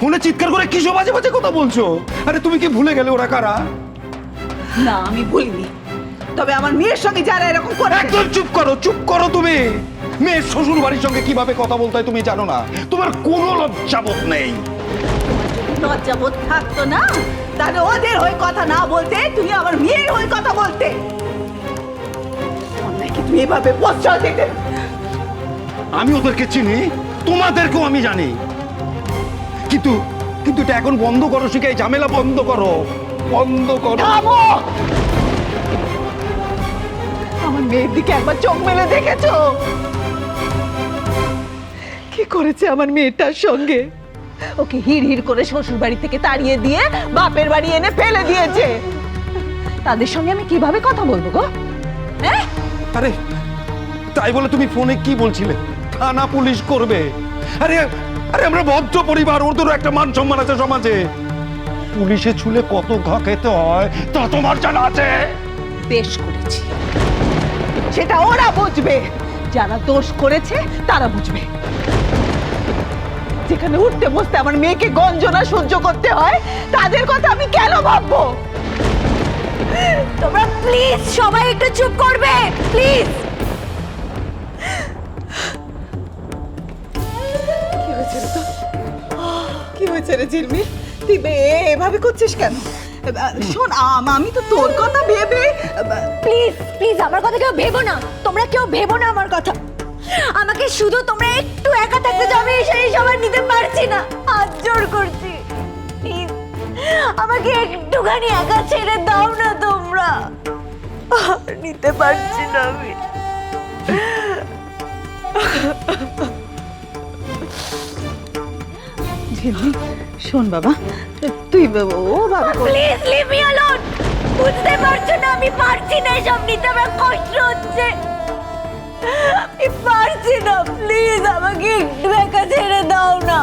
ফোনে চিৎকার করে কিসব বাজে বাজে কথা বলছো? আরে তুমি কি ভুলে গেলে ওরা কারা? না আমি ভুলিনি। তবে আমার মেয়ের সঙ্গে যারা এরকম করে একদম চুপ করো চুপ করো তুমি। মেয়ের শ্বশুর বাড়ির সঙ্গে কীভাবে কথা বলতে হয় তুমি জানো না। তোমার কোনো লজ্জাবোধ নেই। লজ্জাবোধ থাকতো না? তাহলে ওদের হয়ে কথা না বলতে তুমি আমার মেয়ের হয়ে কথা বলতে। অন্যায়কে তুমি এভাবে প্রশ্রয় দিতে আমি ওদেরকে চিনি তোমাদেরকেও আমি জানি। কিন্তু কিন্তু এটা এখন বন্ধ করো শিখাই ঝামেলা বন্ধ করো। বন্ধ করো। থামো! আমার মেয়ের দিকে একবার চোখ মেলে দেখেছ? কি করেছে আমার মেয়েটার সঙ্গে? ওকে হিড় হিড় করে শ্বশুর বাড়ি থেকে তাড়িয়ে দিয়ে বাপের বাড়ি এনে ফেলে দিয়েছে। তাদের সঙ্গে আমি কীভাবে কথা বলব গো? হ্যাঁ? আরে তাই বলে তুমি ফোনে কি বলছিলে? থানা পুলিশ করবে। আরে আরে আমরা ভদ্র পরিবার ওদেরও একটা মান সম্মান আছে সমাজে। পুলিশে ছুলে কত ঘা খেতে হয় তা তোমার জানা আছে। বেশ করেছি। সেটা ওরা বুঝবে। যারা দোষ করেছে তারা বুঝবে। যেখানে উঠতে বসতে আমার মেয়েকে গঞ্জনা সহ্য করতে হয় তাদের কথা আমি কেন ভাববো? তোমরা প্লিজ সবাই একটু চুপ করবে প্লিজ তোর? কি হয়েছে রে ঝিলমিল? তুই এভাবে করছিস কেন? শোন আম- তো তোর কথা ভেবে প্লিজ প্লিজ, আমার কথা কেউ ভেবো না। তোমরা কেউ ভেবো না আমার কথা। আমাকে শুধু তোমরা একটু একা থাকতে আমি সেই সবার নিতে পারছি না। হাত জোর করছি। প্লিজ, আমাকে একটুখানি একা ছেড়ে দাও না তোমরা। নিতে পারছি না আমি। ঝিলমিল শোন বাবা, তুই ও বাবা প্লিজ লিভ মি অ্যালোন বুঝতে পারছ না, আমি পারছি না এসব নিতে, আমার কষ্ট হচ্ছে। আমি পারছি না প্লিজ আমাকে একটু একা ছেড়ে দাও না।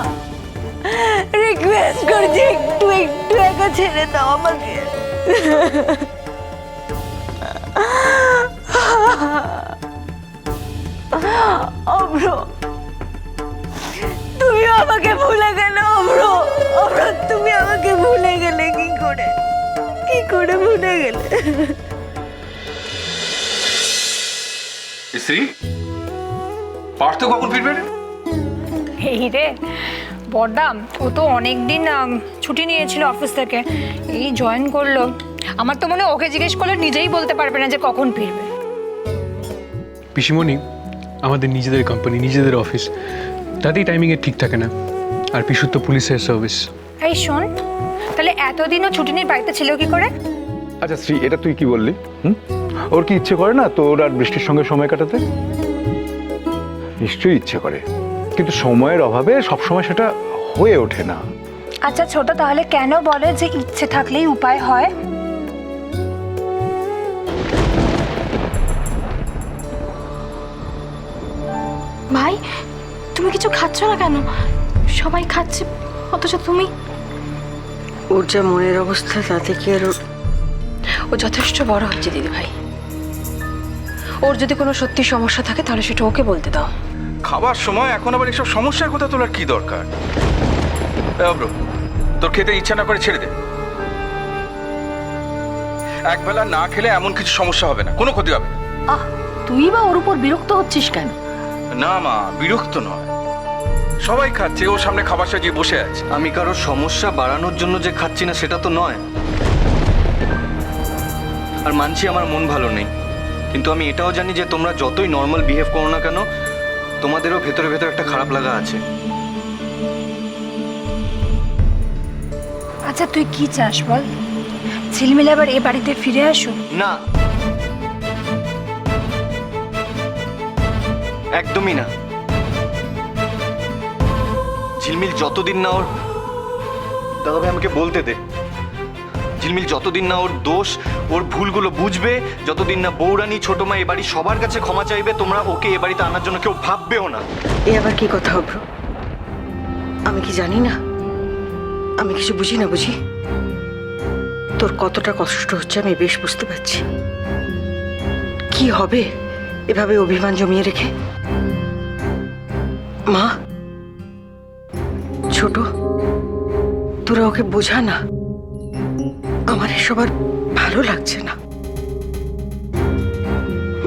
রিকোয়েস্ট করছি, একটু একটু একা ছেড়ে দাও আমাকে। অব্র তুমি আমাকে ভুলে গেলে অব্র অব্র তুমি আমাকে ভুলে গেলে কি করে? কি করে ভুলে গেলে? শ্রী পার্থ কখন ফিরবে রে? এই রে বড়দা ও তো অনেক দিন ছুটি নিয়েছিল অফিস থেকে। এই জয়েন করল। আমার তো মনে হয় ওকে জিজ্ঞেস করলে নিজেই বলতে পারবে না যে কখন ফিরবে। পিসিমণি আমাদের নিজেদের কোম্পানি নিজেদের অফিস তাতেই টাইমিংয়ে ঠিক থাকে না। আর পিসুর তো পুলিশের সার্ভিস এই শোন তাহলে এতদিনও ছুটি নিয়ে বাড়িতে ছিল কি করে? আচ্ছা শ্রী এটা তুই কি বললি? হুম? ওর কি ইচ্ছে করে না তোর আর বৃষ্টির সঙ্গে সময় কাটাতে? নিশ্চয়ই ইচ্ছে করে। কিন্তু সময়ের অভাবে সবসময় সেটা হয়ে ওঠে না। আচ্ছা ছোট তাহলে কেন বলে যে ইচ্ছে থাকলেই উপায় হয়? ভাই তুমি কিছু খাচ্ছ না কেন? সবাই খাচ্ছে অথচ তুমি? ওর যা মনের অবস্থা তাতে কি আর ওর ও যথেষ্ট বড় হচ্ছে দিদি ভাই। ওর যদি কোনো সত্যি সমস্যা থাকে তাহলে সেটা ওকে বলতে দাও। খাবার সময় এখন আবার এসব সমস্যার কথা তোলার কি দরকার? তোর খেতে ইচ্ছা না করে ছেড়ে দে। একবেলা না খেলে এমন কিছু সমস্যা হবে না কোনো ক্ষতি হবে না। আহ তুই বা ওর উপর বিরক্ত হচ্ছিস কেন? না মা বিরক্ত নয়। সবাই খাচ্ছে ওর সামনে খাবার সাজিয়ে বসে আছে। আমি কারও সমস্যা বাড়ানোর জন্য যে খাচ্ছি না সেটা তো নয়। আর মানছি আমার মন ভালো নেই। কিন্তু আমি এটাও জানি যে তোমরা যতই নর্মাল বিহেভ করো না কেন তোমাদেরও ভেতরে ভেতরে একটা খারাপ লাগা আছে। আচ্ছা তুই কি চাস বল? ঝিলমিল আবার এ বাড়িতে ফিরে আসুক? না। একদমই না। ঝিলমিল যতদিন না ওর দাদাভাই, আমাকে বলতে দে। ঝিলমিল যতদিন না ওর দোষ, ওর ভুলগুলো বুঝবে, যতদিন না বৌরানী, ছোট মা এ বাড়ি সবার কাছে ক্ষমা চাইবে, তোমরা ওকে এ বাড়িতে আনার জন্য কেউ ভাববেও না। এ আবার কি কথা, অভ্র? আমি কি জানি না? আমি কিছু বুঝি না বুঝি? তোর কতটা কষ্ট হচ্ছে আমি বেশ বুঝতে পারছি। কি হবে এভাবে অভিমান জমিয়ে রেখে? মা? ওকে বোঝা না। আমার এসব আর ভালো লাগছে না।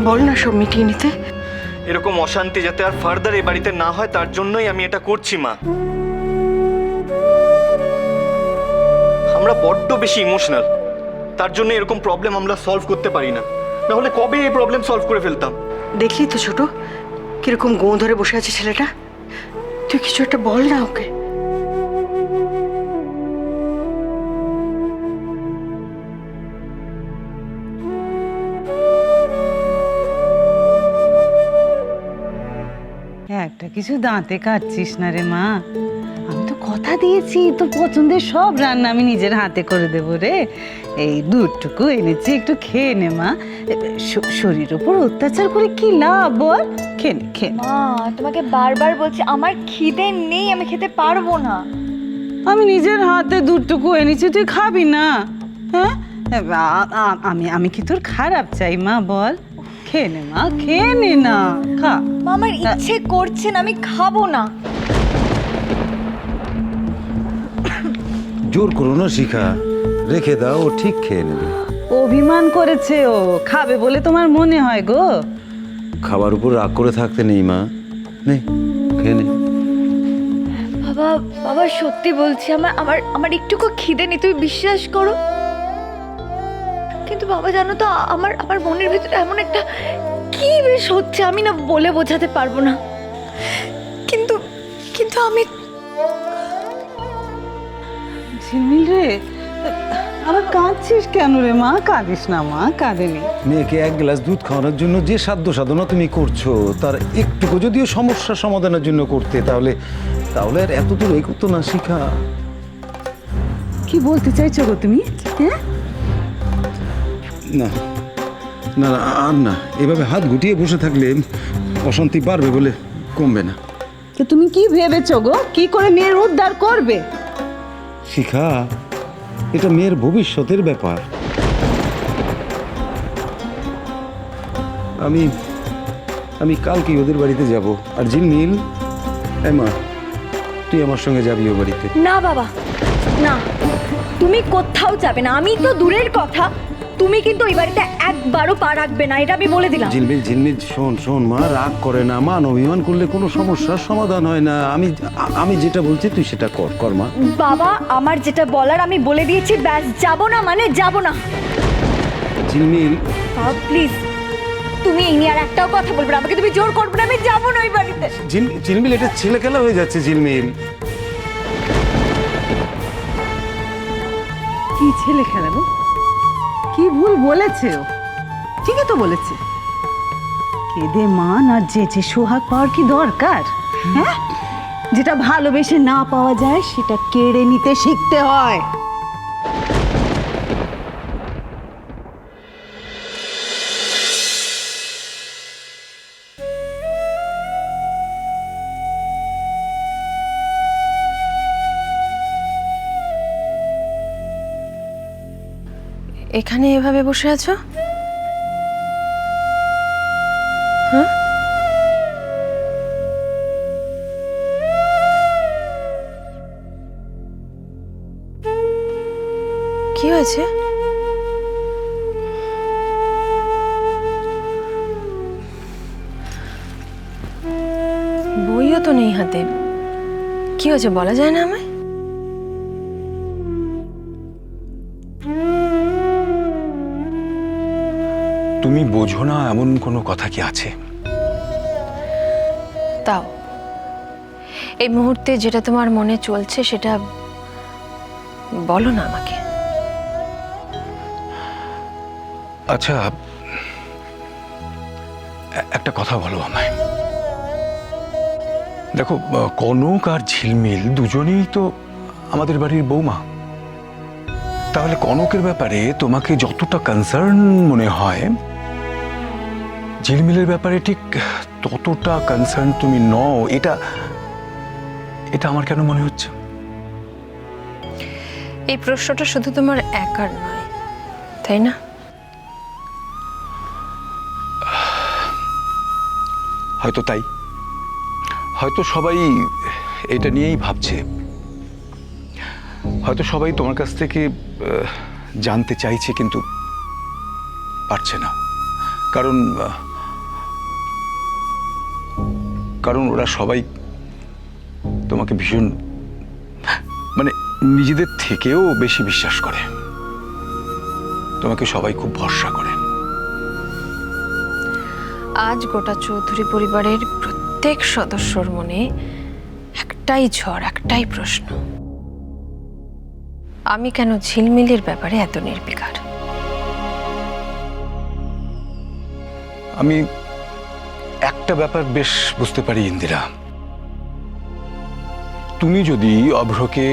বল না সব মিটিয়ে নিতে। এরকম অশান্তি যাতে আর ফার্দার এই বাড়িতে না হয় তার জন্যই আমি এটা করছি মা। আমরা বড্ড বেশি ইমোশনাল। তার জন্য এরকম প্রবলেম আমরা সলভ করতে পারি না। না হলে কবে এই প্রবলেম সলভ করে ফেলতাম? দেখলি তো ছোট কীরকম গোঁ ধরে বসে আছে ছেলেটা। তুই কিছু একটা বল না ওকে। কিছু দাঁতে কাটছিস না রে মা। আমি তো কথা দিয়েছি তোর পছন্দের সব রান্না আমি নিজের হাতে করে দেবো রে। এই দুধটুকু এনেছি একটু খেয়ে নে মা। শরীর ওপর অত্যাচার করে কি লাভ বল? খেয়ে নে খেয়ে মা তোমাকে বারবার বলছি আমার খিদে নেই আমি খেতে পারব না। আমি নিজের হাতে দুধটুকু এনেছি তুই খাবি না। হ্যাঁ? আমি আমি কি তোর খারাপ চাই মা বল? খেয়ে নে মা খেয়ে নে না খা। মা আমার ইচ্ছে করছে না আমি খাব না। জোর করো না শিখা। রেখে দাও ও ঠিক খেয়ে নেবে। অভিমান করেছে ও। খাবে বলে তোমার মনে হয় গো। খাবার উপর রাগ করে থাকতে নেই মা। নে খেয়ে নে। বাবা বাবা সত্যি বলছি আমার আমার আমার একটুকু খিদে নেই তুমি বিশ্বাস করো? কিন্তু বাবা জানো তো আমার আমার মনের ভিতরে এমন একটা কি বেশ হচ্ছে আমি না বলে বোঝাতে পারব না। কিন্তু কিন্তু আমি ঝিলমিল রে আবার কাঁদছিস কেন রে মা? কাঁদিস না মা কাঁদেনি। মেয়েকে এক গ্লাস দুধ খাওয়ানোর জন্য যে সাধ্য সাধনা তুমি করছ তার একটুকু যদিও সমস্যা সমাধানের জন্য করতে তাহলে তাহলে আর এত দূর এগোতো না শিখা। কি বলতে চাইছো গো তুমি? হ্যাঁ? না। না না, আর না। এভাবে হাত গুটিয়ে বসে থাকলে অশান্তি বাড়বে বলে কমবে না। তো তুমি কি ভেবেছো গো? কি করে মেয়ের উদ্ধার করবে? শিখা এটা মেয়ের ভবিষ্যতের ব্যাপার। আমি আমি কালকে ওদের বাড়িতে যাব। আর ঝিলমিল এমা তুই আমার সঙ্গে যাবি ও বাড়িতে। না বাবা না। তুমি কোথাও যাবে না। আমি তো দূরের কথা। তুমি কিন্তু এই বাড়িতে একবারও পা রাখবে না এটা আমি বলে দিলাম। ঝিলমিল ঝিলমিল শোন শোন মা রাগ করে না। মান অভিমান করলে কোনো সমস্যার সমাধান হয় না। আমি আমি যেটা বলছি তুই সেটা কর কর মা। বাবা আমার যেটা বলার আমি বলে দিয়েছি ব্যাস যাব না মানে যাব না। ঝিলমিল প্লিজ তুমি এই নিয়ে আর একটাও কথা বলবে না। আমাকে তুমি জোর করবে না আমি যাব না ওই বাড়িতে। ঝিল- ঝিলমিল এটা ছেলে খেলা হয়ে যাচ্ছে ঝিলমিল কি ছেলে খেলা গো? কি ভুল বলেছে ও? ঠিকই তো বলেছে। কেঁদে মান আর যে সোহাগ পাওয়ার কি দরকার? হ্যাঁ? যেটা ভালোবেসে না পাওয়া যায়, সেটা কেড়ে নিতে শিখতে হয়। এখানে এভাবে বসে আছো? হ্যাঁ কি হয়েছে? বইও তো নেই হাতে। কি হয়েছে বলা যায় না আমায়? তুমি বোঝো না এমন কোনো কথা কি আছে? তাও। এই মুহূর্তে যেটা তোমার মনে চলছে সেটা বলো না আমাকে। আচ্ছা একটা কথা বলো আমায়। দেখো কনক আর ঝিলমিল দুজনেই তো আমাদের বাড়ির বৌমা। তাহলে কনকের ব্যাপারে তোমাকে যতটা কনসার্ন মনে হয় ঝিলমিলের ব্যাপারে ঠিক ততটা কনসার্ন তুমি নও। এটা এটা আমার কেন মনে হচ্ছে? এই প্রশ্নটা শুধু তোমার একার নয় তাই না? হয়তো তাই। হয়তো সবাই এটা নিয়েই ভাবছে। হয়তো সবাই তোমার কাছ থেকে জানতে চাইছে কিন্তু পারছে না। কারণ কারণ ওরা সবাই তোমাকে ভীষণ মানে নিজেদের থেকেও বেশি বিশ্বাস করে। তোমাকে সবাই খুব ভরসা করে। আজ গোটা চৌধুরী পরিবারের প্রত্যেক সদস্যর মনে একটাই ঝড় একটাই প্রশ্ন। আমি কেন ঝিলমিলের ব্যাপারে এত নির্বিকার? আমি একটা ব্যাপার বেশ বুঝতে পারি, ইন্দিরা। তুমি যদি অভ্রকে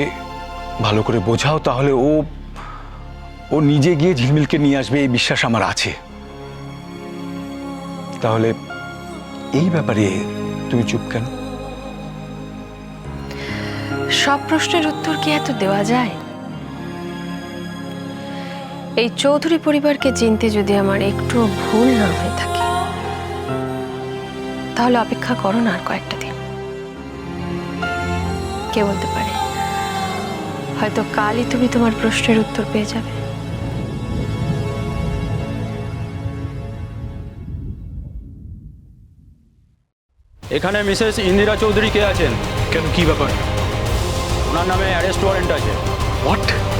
ভালো করে বোঝাও, তাহলে ও ও নিজে গিয়ে ঝিলমিলকে নিয়ে আসবে, এই বিশ্বাস আমার আছে। তাহলে এই ব্যাপারে তুমি চুপ কেন? সব প্রশ্নের উত্তর কি এত দেওয়া যায়? এই চৌধুরী পরিবারকে চিনতে যদি আমার একটু ভুল না হয়ে থাকে তাহলে অপেক্ষা করো না আর কয়েকটা দিন। কে বলতে পারে? হয়তো কালই তুমি তোমার প্রশ্নের উত্তর পেয়ে যাবে। এখানে মিসেস ইন্দিরা চৌধুরী কে আছেন? কেন কি ব্যাপার? ওনার নামে অ্যারেস্ট ওয়ারেন্ট আছে। হোয়াট?